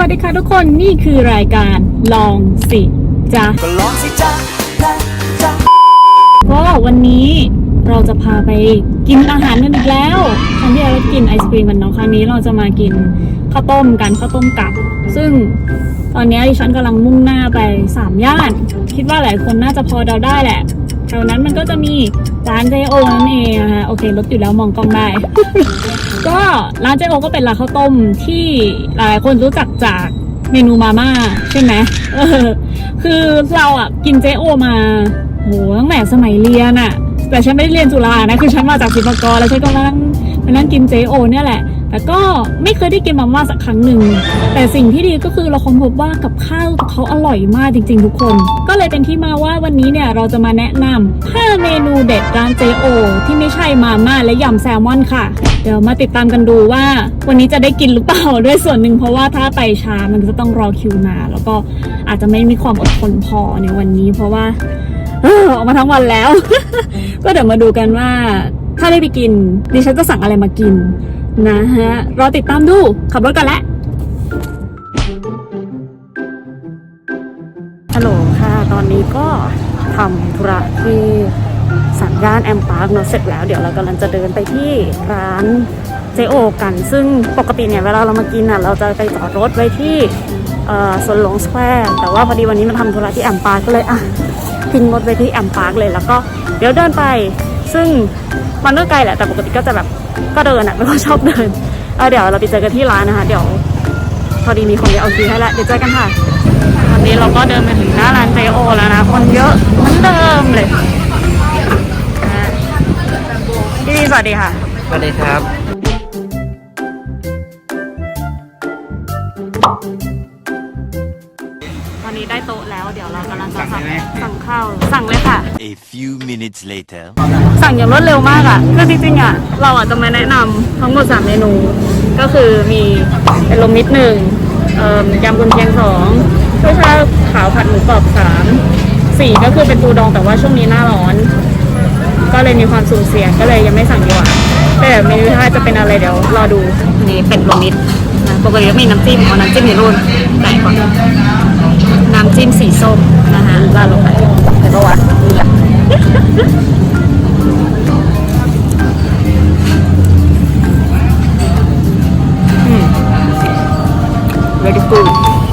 วัสดีค่ะทุกคนนี่คือรายการลองสิจ้ะก็ลองสิจ๊ะนะจ๊ะก็วันนี้เราจะพาไปกินอาหารกันอีกแล้วครั้งที่เรากินไอศครีมมันเนาะครั้งนี้เราจะมากินข้าวต้มกันข้าวต้มกับ ซึ่งตอนนี้ดิฉันกำลังมุ่งหน้าไปสามย่าน คิดว่าหลายคนน่าจะพอเดาได้แหละแถวนั้นมันก็จะมีร้านเจโอนั่นเองนะคะโอเคลดอยู่แล้วมองกล้องได้ ก็ร้านเจโอก็เป็นร้านข้าวต้มที่หลายคนรู้จักจากเมนูมาม่าใช่ไหมเออคือเราอะกินเจโอมาโหตั้งแต่สมัยเรียนอะ แต่ฉันไม่ได้เรียนจุฬานะ คือฉันมาจากศิลปากรแล้วฉันก็มานั่งมานั่งกินเจโอเนี่ยแหละ แต่ก็ไม่เคยได้กินมาม่าสักครั้งหนึ่ง แต่สิ่งที่ดีก็คือเราค้นพบว่ากับข้าวเขาอร่อยมากจริง ๆ ทุกคน ก็เลยเป็นที่มาว่าวันนี้เนี่ยเราจะมาแนะนำ5เมนูเด็ดร้านเจโอ ที่ไม่ใช่มาม่าและยำแซลมอนค่ะ เดี๋ยวมาติดตามกันดูว่า วันนี้จะได้กินหรือเปล่าด้วยส่วนหนึ่งเพราะว่าถ้าไปช้ามันจะต้องรอคิวนานแล้วก็อาจจะไม่มีความอดทนพอในวันนี้ เพราะว่าออออกมาทั้งวันแล้ว ก็เดี๋ยวมาดูกันว่าถ้าได้ไปกินดิฉันจะสั่งอะไรมากิน นะฮะ รอติดตามดู ขับรถกันแล้วฮัลโหลค่ะ ตอนนี้ก็ทำธุระที่สามย่านแอมพาร์คเนอะเสร็จแล้ว เดี๋ยวเรากำลังจะเดินไปที่ร้านเจโอกัน ซึ่งปกติเนี่ยเวลาเรามากินอะ เราจะไปจอดรถไว้ที่เอ่อสวนหลวงสแควร์แต่ว่าพอดีวันนี้มาทำธุระที่แอมพาร์คก็เลยอะทิ้งรถไว้ที่แอมพาร์คเลยแล้วก็เดี๋ยวเดินไป ซึ่ง มันก็ไกลแหละแต่ปกติก็จะแบบก็เดินอะไม่ค่อยชอบเดินเเดี๋ยวเราไปเจอกันที่ร้านนะคะ เดี๋ยวพอดีมีคนเดียวเอาซีให้แล้วเดี๋ยวเจอกันค่ะตอนนี้เราก็เดินมาถึงหน้าร้านเจโอแล้วนะคนเยอะเหมือนเดิมเลยนะพี่ดีสวัสดีค่ะ สวัสดีครับ กำลังจะสั่งสั่งข้าว สั่งเลยค่ะ A few minutes later. สั่งอย่างรวดเร็วมากอะ่ะคือจริงๆอะ่ะ เราอะจะมาแนะนำทั้งหมด3เมนู ก็คือมีเป็นลมมิดหนึ่งเอ่อยำกุนเชียงสองช่วยชาขาวผัดหมูกรอบสามสี่ก็คือเป็นปูดองแต่ว่าช่วงนี้หน้าร้อน ก็เลยมีความสูญเสียก็เลยยังไม่สั่งดีกว่าแต่เมนูท้ายจะเป็นอะไรเดี๋ยวรอดูนี่เป็ดลมมิดนะ ปกติก็มีน้ำจิ้มเอาน้ำจิ้มในรุ่นไหนก่อนน้ำจิ้มสีส้มนะคะราดลงไปเดี๋ยวก็วัด very good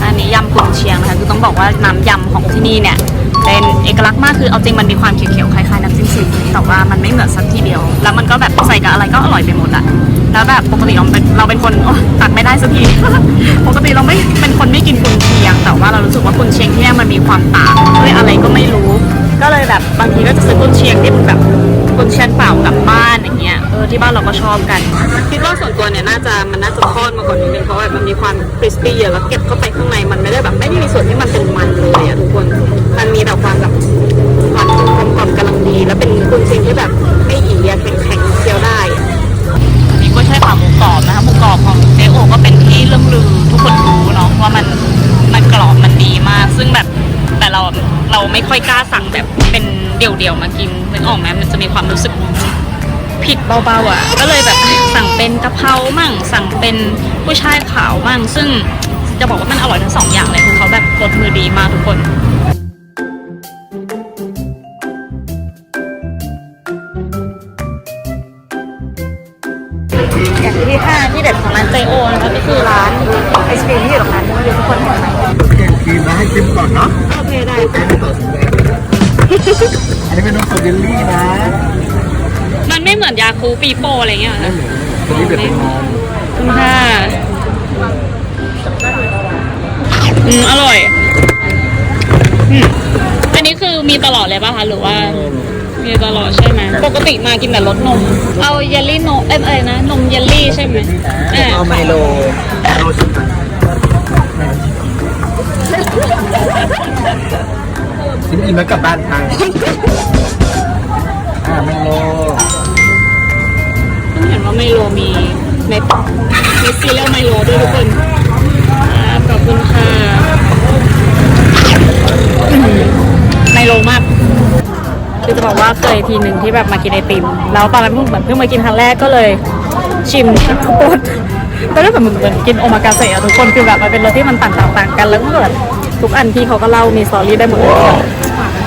อันนี้ยำกุนเชียงนะคะคือต้องบอกว่าน้ำยำของที่นี่เนี่ย เป็นเอกลักษณ์มากคือเอาจริงมันมีความเขียวๆคล้ายๆน้ำจิ้มซีฟู้ด แต่ว่ามันไม่เหมือนสักทีเดียว แล้วมันก็แบบใส่กับอะไรก็อร่อยไปหมดอะแล้วแบบปกติเราเป็นเราเป็นคนตัดไม่ได้สักที ปกติเราไม่เป็นคนไม่กินกุนเชียง แต่ว่าเรารู้สึกว่ากุนเชียงที่นี่มันมีความต่างด้วยอะไรก็ไม่รู้ ก็เลยแบบบางทีก็จะซื้อกุนเชียงที่เป็นแบบกุนเชียงเปล่ากลับบ้านอย่างเงี้ยเออที่บ้านเราก็ชอบกัน คิดว่าส่วนตัวเนี่ยน่าจะมันน่าจะทอดมาก่อนนิดนึงเพราะแบบมันมีความคริสปี้เยอะแล้วเก็บเข้าไปข้างในมันไม่ได้แบบไม่ได้มีส่วนที่มันเป็นมันเลยอะทุกคน มันมีแต่ เป็นเดี่ยวๆมากินนึกออกไหมมันจะมีความรู้สึกผิดเบาๆอะ ก็เลยแบบสั่งเป็นกะเพรามั่ง สั่งเป็นผู้ชายขาวมั่ง ซึ่งจะบอกว่ามันอร่อยทั้งสองอย่างเลยคือเขาแบบรสมือดีมากทุกคนอย่างที่ห้าที่เด็ดของร้านเจโอนะคะก็คือร้านไอศครีมที่อยู่ตรงนั้นไม่รู้ทุกคนเห็นไหมเก่งครีมนะให้ชิมก่อนเนาะโอเคได้ อันนี้เป็นนมสดเยลลี่นะมันไม่เหมือนยาคูปีโป้อะไรเงี้ยเหรอคะตัวนี้เป็นนมคุณค่ะอืมอร่อยอืมอันนี้คือมีตลอดเลยป่ะคะหรือว่า มีตลอดใช่ไหมปกติมากินแต่รสนม เอาเยลลี่นมเอ้ยอะไรนะนมเยลลี่ใช่ไหมอ่าเอาไมโลโรชิม ชิมอิ่มแล้วกลับบ้านไปอ่าไมโลเพิ่งเห็นว่าไมโลมีในมีซีเรียลไมโลด้วยทุกคนครับขอบคุณค่ะอื้อหือไมโลมากคือจะบอกว่าเคยทีหนึ่งที่แบบมากินไอติม แล้วตอนนั้นเพิ่งเหมือนเพิ่งมากินครั้งแรกก็เลยชิมทุกรสก็ได้แบบเหมือนเหมือนกินโอมากาเสะอะทุกคนคือแบบมันเป็นรสที่มันต่างๆต่างกันแล้วก็แบบ ทุกอันที่เขาก็เล่ามีสตอรี่ได้หมดเลย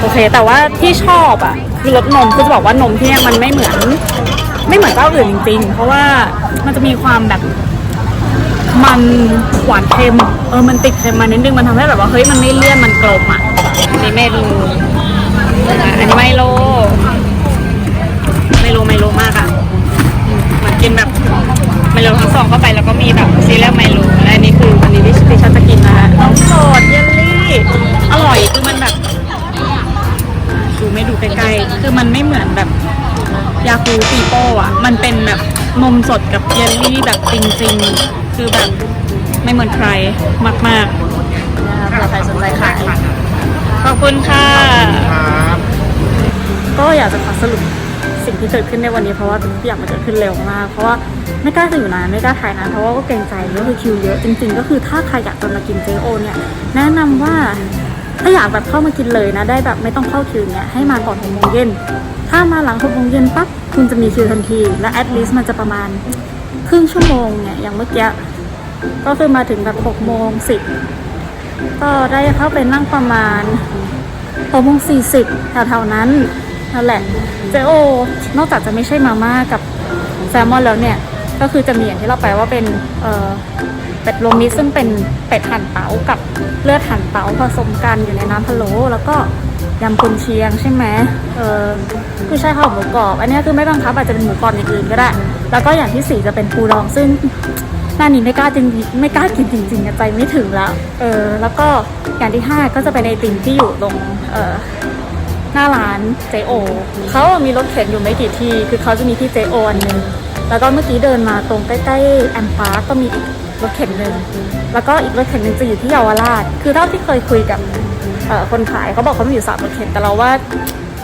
โอเค แต่ว่าที่ชอบอะคือรสนมคือจะบอกว่านมที่เนี่ยมันไม่เหมือน ไม่เหมือนเจ้าอื่นจริง ๆ เพราะว่ามันจะมีความแบบมันหวานเค็มเออมันติดเค็มมานิดนึงมันทำให้แบบว่าเฮ้ยมันไม่เลี่ยนมันกลมอะนี่เมนูอันนี้ไมโลไมโลไมโลมากอะอืมเหมือนกินแบบไมโลทั้งสองเข้าไปแล้วก็มีแบบซีเรียลไมโลและอันนี้คืออันนี้ที่ที่ฉันจะกินนะฮะน้องโสดเมันไม่เหมือนแบบยาคูปีโป้อะมันเป็นแบบนมสดกับเยลลี่แบบจริงๆ คือแบบไม่เหมือนใครมากๆนะครับใครสนใจขายขอบคุณค่ะ ครับก็อยากจะขอสรุปสิ่งที่เกิดขึ้นในวันนี้เพราะว่าทุกอย่างมันเกิดขึ้นเร็วมาก เพราะว่าไม่กล้าจะอยู่นานไม่กล้าถ่ายนานเพราะว่าก็เกรงใจก็คือคิวเยอะจริงๆ ก็คือถ้าใครอยากจะมากินเจโอเนี่ยแนะนำว่า ถ้าอยากแบบเข้ามากินเลยนะ ได้แบบไม่ต้องเข้าคิวเนี่ยให้มาก่อนหกโมงเย็นถ้ามาหลังหกโมงเย็นปั๊บคุณจะมีคิวทันที และแอดลิสมันจะประมาณครึ่งชั่วโมงเนี่ยอย่างเมื่อกี้ก็คือมาถึงแบบหกโมงสิบก็ได้เข้าไปนั่งประมาณหกโมงสี่สิบแถวๆนั้นนั่นแหละเจโอนอกจากจะไม่ใช่มาม่ากับแซลมอนแล้วเนี่ย ก็คือจะมีอย่างที่เราไปว่าเป็นเอ่อ เป็ดโรวมมิซึ่งเป็นเป็ดหั่นเต๋ากับเลือดหั่นเต๋าผสมกันอยู่ในน้ำพะโล้แล้วก็ยำกุนเชียงใช่ไหมเออคือใช่ข้าวหมูกรอบ อันนี้คือไม่บังคับอาจจะเป็นหมูกรอบอย่างอื่นก็ได้ แล้วก็อย่างที่สี่จะเป็นปูดองซึ่งหน้านี้ไม่กล้าจริงไม่กล้ากินจริงๆใจไม่ถึงแล้ว เออ แล้วก็อย่างที่ห้าก็จะเป็นไอติมที่อยู่ตรงเออหน้าร้านเจโอเขาอะมีรถเข็นอยู่ไม่กี่ที่ คือเขาจะมีที่เจโออันหนึ่งแล้วก็เมื่อกี้เดินมาตรงใกล้ๆแอมพาร์ก็มีอีก รถเข็นหนึ่งแล้วก็อีกรถเข็นหนึ่งจะอยู่ที่เยาวราช คือเท่าที่เคยคุยกับคนขายเขาบอกเขามีอยู่สามรถเข็นแต่เราว่า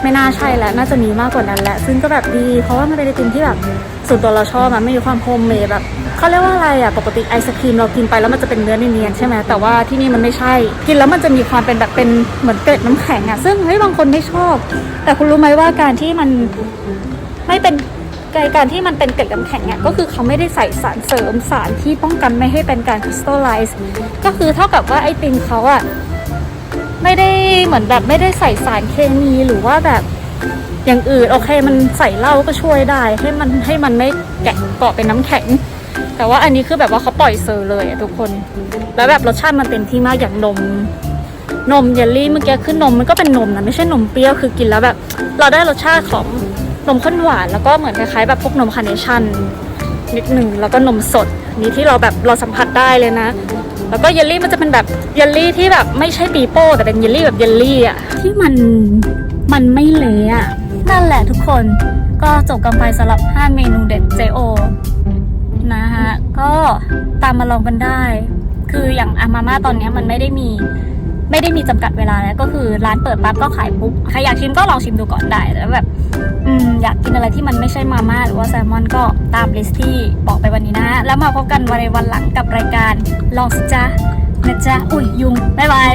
ไม่น่าใช่แล้วน่าจะมีมากกว่านั้นแหละซึ่งก็แบบดี เพราะว่ามันเป็นไอติมที่แบบส่วนตัวเราชอบมันไม่มีความโฮมเมดแบบเขาเรียกว่าอะไรอะปกติไอศครีมเรากินไปแล้วมันจะเป็นเนื้อเนียนใช่ไหมแต่ว่าที่นี่มันไม่ใช่ กินแล้วมันจะมีความเป็นแบบเป็นเหมือนเกล็ดน้ำแข็งอะซึ่งเฮ้ยบางคนไม่ชอบ แต่คุณรู้ไหมว่าการที่มันไม่เป็น การที่มันเป็นเกล็ดน้ำแข็งอะก็คือเขาไม่ได้ใส่สารเสริมสารที่ป้องกันไม่ให้เป็นการคริสตัลไลซ์ก็คือเท่ากับว่าไอติมเขาอะไม่ได้เหมือนแบบไม่ได้ใส่สารเคมีหรือว่าแบบอย่างอื่นโอเคมันใส่เหล้าก็ช่วยได้ให้มันให้มันไม่แกะเกาะเป็นน้ำแข็ง แต่ว่าอันนี้คือแบบว่าเขาปล่อยเซอร์เลยอะทุกคน แล้วแบบรสชาติมันเต็มที่มากอย่างนม นมเยลลี่เมื่อกี้คือนมมันก็เป็นนมนะไม่ใช่นมเปรี้ยวคือกินแล้วแบบ เราได้รสชาติของ นมข้นหวานแล้วก็เหมือนคล้ายๆแบบพวกนมคาร์เนชั่นนิดหนึ่งแล้วก็นมสดนี่ที่เราแบบเราสัมผัสได้เลยนะ แล้วก็เยลลี่มันจะเป็นแบบเยลลี่ที่แบบไม่ใช่ปีโป้แต่เป็นเยลลี่แบบเยลลี่อะที่มันมันไม่เละอะนั่นแหละทุกคนก็จบกันไปสำหรับ 5 เมนูเด็ด JO นะฮะก็ตามมาลองกันได้ คืออย่างอามาม่าตอนนี้มันไม่ได้มี ไม่ได้มีจำกัดเวลาแล้วก็คือร้านเปิดปั๊บก็ขายปุ๊บใครอยากชิมก็ลองชิมดูก่อนได้แล้วแบบอืมอยากกินอะไรที่มันไม่ใช่มาม่าหรือว่าแซลมอนก็ตามลิสต์ที่บอกไปวันนี้นะแล้วมาพบกันวันในวันหลังกับรายการลองสิจ้านะจ๊ะ อุ้ยยุง บ๊ายบาย